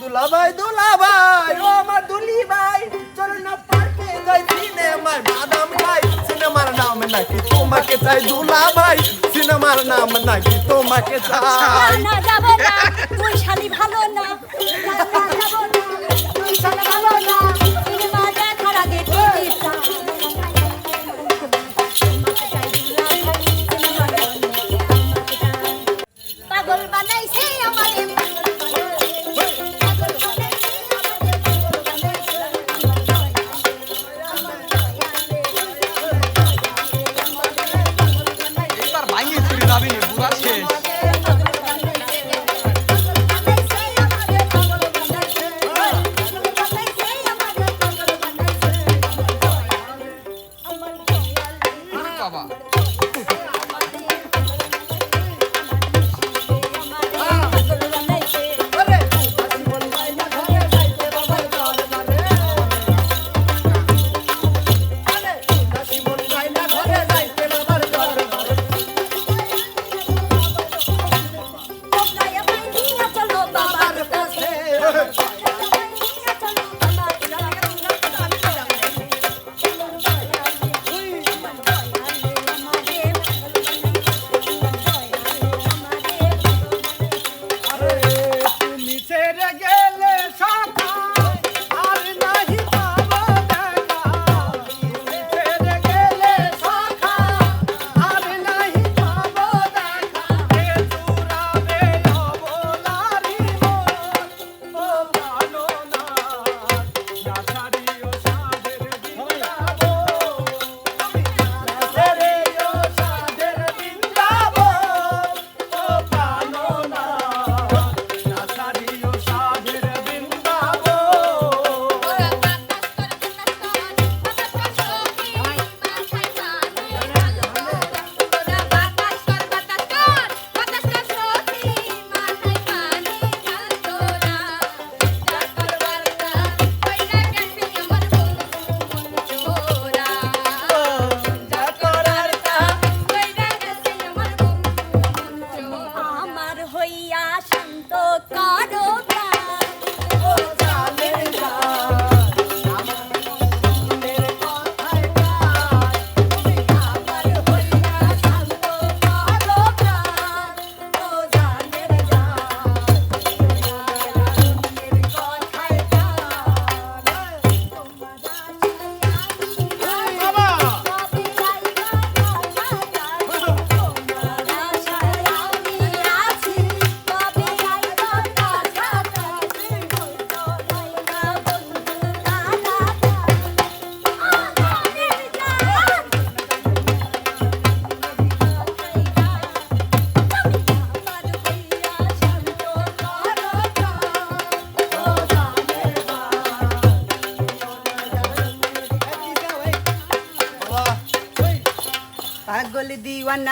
দুলাভাই দুলাভাই ও আমার দুলি ভাই চলো না পার্কে যাই সিনেমার বাদাম খাই সিনেমার নাম নাকি তোমাকে চাই দুলাভাই সিনেমার নাম নাকি তোমাকে আচ্ছা, চাই। না যাব না তুই শালি ভালো না যাবি বুড়া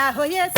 carajo y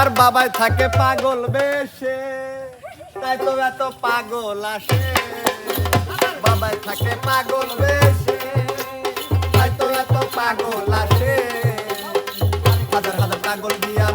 আমার বাবাই থাকে পাগল বেশে, তাই তো এত পাগল আসে। বাবাই থাকে পাগল বেশে, তাই তো এত পাগল আসে। হাজার হাজার পাগল দিয়া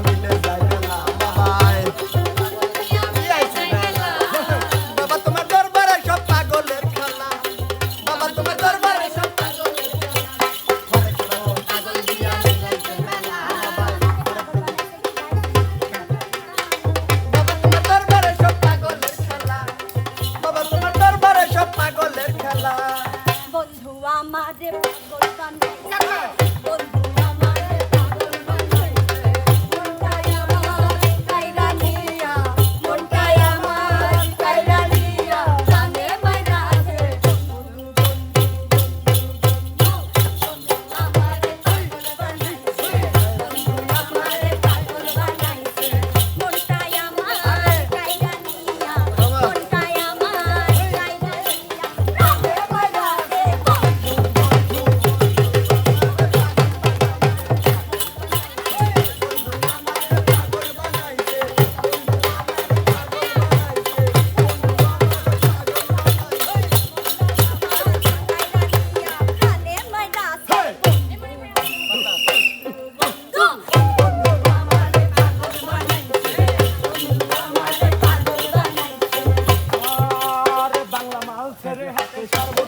Sarı hep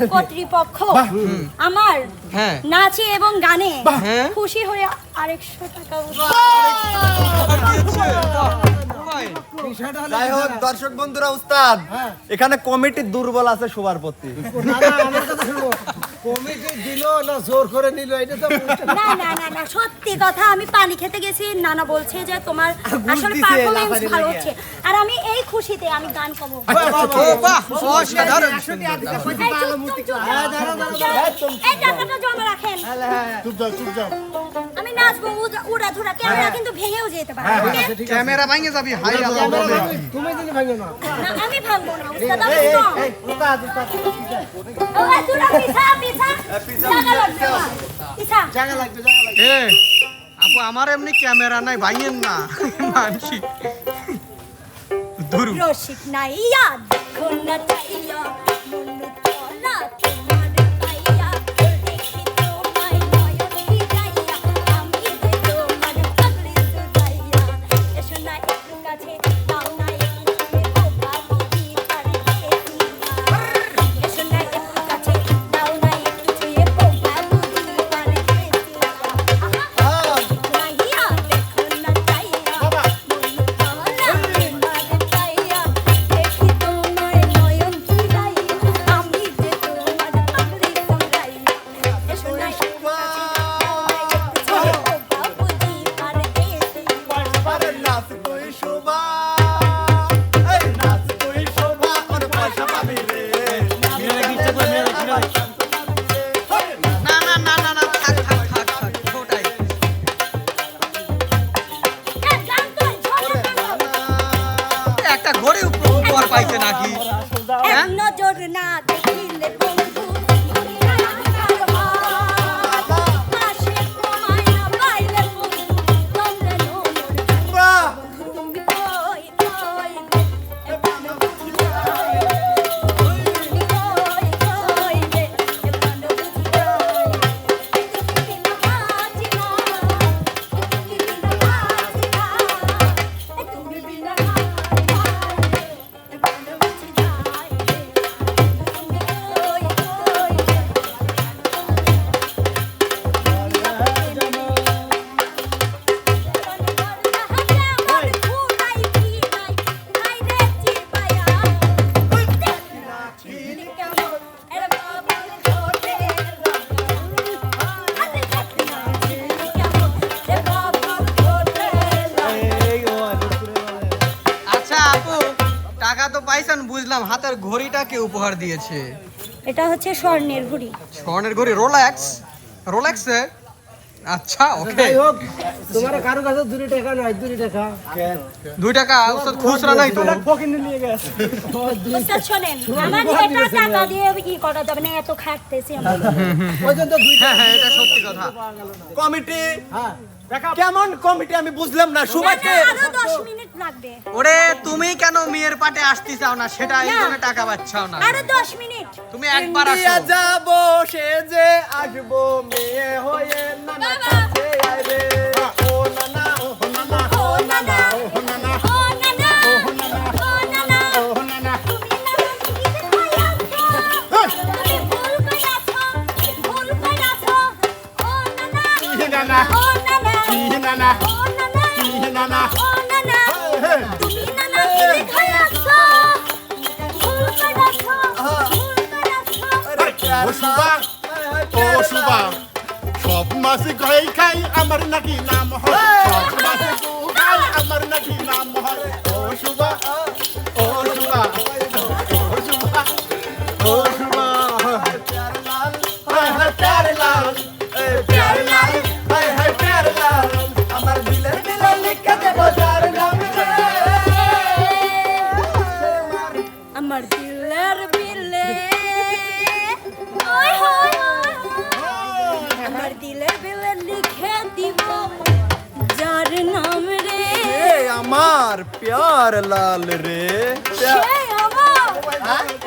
কর্তৃপক্ষ আমার হ্যাঁ। নাচে এবং গানে হ্যাঁ। খুশি হয়ে আরেকশো টাকা যাই হোক দর্শক বন্ধুরা উস্তাদ এখানে কমিটি দুর্বল আছে সবার প্রতি না না আমার কথা শুনো কমিটি দিল না জোর করে নিল এটা তো না না না না সত্যি কথা আমি পানি খেতে গেছি নানা বলছে যে তোমার আসলে পারফরম্যান্স ভালো হচ্ছে। আর আমি এই খুশিতে আমি গান গাবো। এই বাহ জমা রাখেন। চুপ, যাও চুপ, চুপ। উড়া- উড়াধুরা ক্যামেরা কিন্তু ভেঙেও যেতে পারে okay? ক্যামেরা ভাঙে যাবি হাই তুমি যদি ভাঙো না। আমি ভাঙবো না উস্তাদ আমি strong। উস্তাদ উস্তাদ ও, এই পিছা, পিছা। জায়গা লাগবে পিছা। জায়গা লাগবে জায়গা লাগবে। এ আপু আমার এমনি ক্যামেরা নাই ভাঙেন না। মানছি। রসিক নাইয়া দেখো না চাইয়া ঘড়িটা কে উপহার দিয়েছে? এটা হচ্ছে স্বর্ণের ঘুড়ি। স্বর্ণের ঘড়ি রোলেক্স রোলেক্স আচ্ছা ওকে তোমার কারও কাছে দুই টাকা নাই দুই টাকা। দুই টাকা ওষুধ খুচরা নাই তো? ফকিনে নিয়ে গেছে। ওস্তাদ শোনেন আমার এটা টাকা দিয়ে কি করা যাবে না এত খাটতেছি আমরা। ওই জন্য দুই হ্যাঁ হ্যাঁ এটা সত্যি কথা। কমিটি? হ্যাঁ। কেমন কমিটি আমি বুঝলাম না সুভাষকে আরও দশ মিনিট লাগবে। ওরে তুমি কেন মেয়ের পাটে আসতে চাও না? সেটা এই জন্য টাকা পাচ্ছাও না। আরও দশ মিনিট। তুমি একবার ইন্ডিয়া আসো যাব সে যে আসব মেয়ে হয়ে নানা। কাছে আইবে। ও নানা ও নানা ও নানা ও নানা? ও নানা কি নানা? তুমি নানা গীতে খাইয়াছো ভুল কইরাছো ভুল কইরাছো ও সুবা ও সুবা সব মাসে গাই খাই আমার নাকি নাম হয় সব মাসে গাই আমার নাকি নাম प्यार लाल रे प्यार...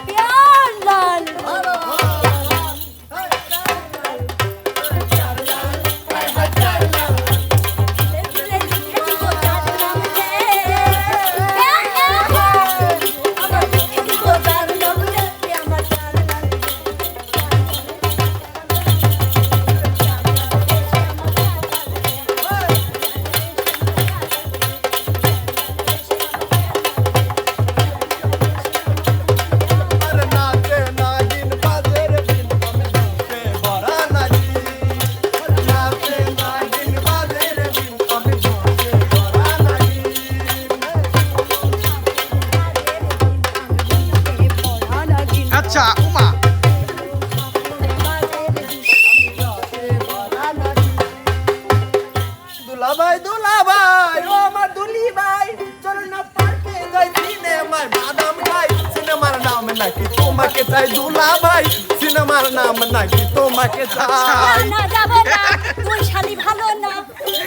দুলাভাই দুলাভাই ও আমার দুলি ভাই চলো না পার্কে যাই সিনেমায় বাদাম খাই। সিনেমার নাম নাকি তোমাকে চাই দুলাভাই সিনেমার নাম নাকি তোমাকে চাই। না যাব না তুই শালি ভালো না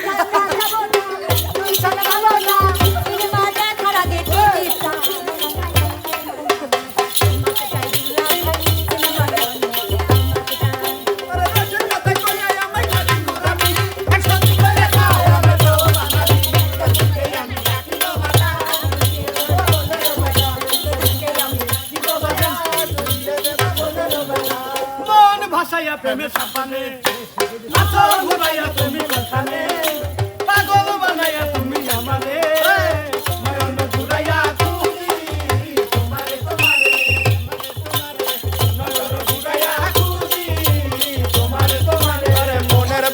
না, যাব না তুই শালি ভালো না। প্রেমের সাপানে। আসল ঘুরাইয়া তুমি কথানে পাগল বানাইয়া তুমি আমারে।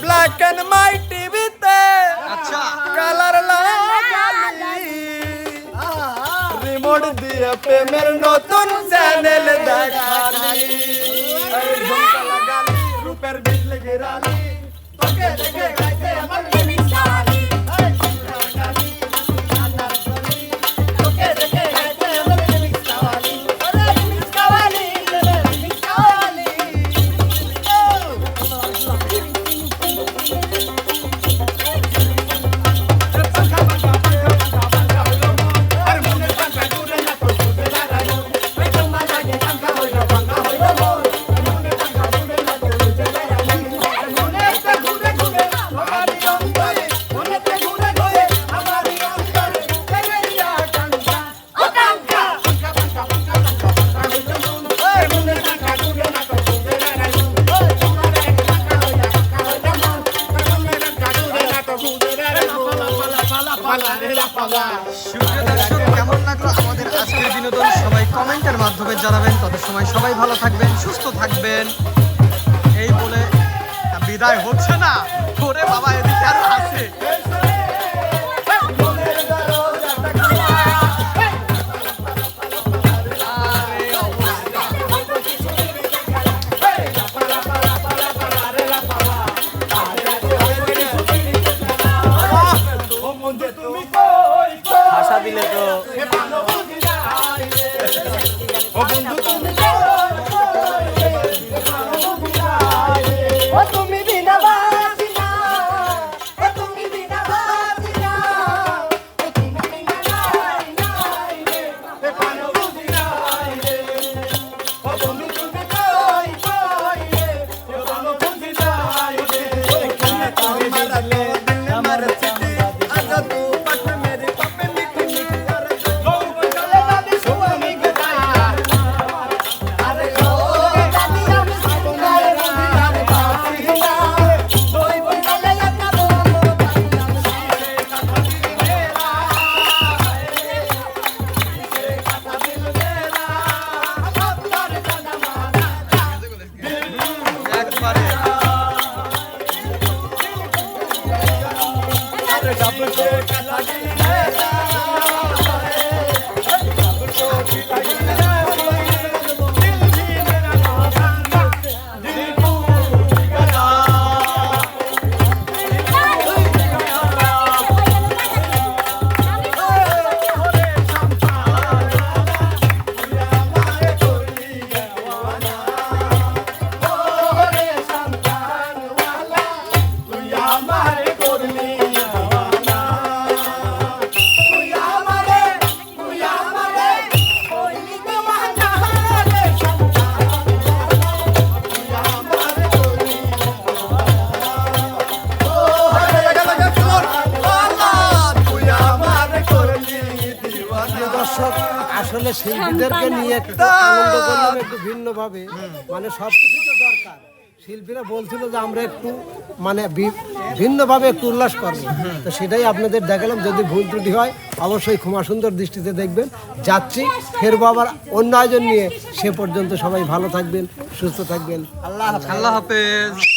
ব্ল্যাক এন্ড মাই টিভিতে কালার লাগালি। রিমোট দিয়ে প্রেমের নতুন চ্যানেল ঝুমকা पर बिजली गिरा ली तो के लगे वैसे अमर শিল্পীদেরকে নিয়ে একটু আনন্দ করলাম ভিন্নভাবে। মানে সব কিছু তো দরকার। শিল্পীরা বলছিল যে আমরা একটু মানে ভিন্নভাবে একটু উল্লাস করব। তো সেটাই আপনাদের দেখালাম। যদি ভুল ত্রুটি হয় অবশ্যই ক্ষমা সুন্দর দৃষ্টিতে দেখবেন। যাচ্ছি ফেরবো আবার অন্য আয়োজন নিয়ে সে পর্যন্ত সবাই ভালো থাকবেন সুস্থ থাকবেন। আল্লাহ আল্লাহ হাফেজ।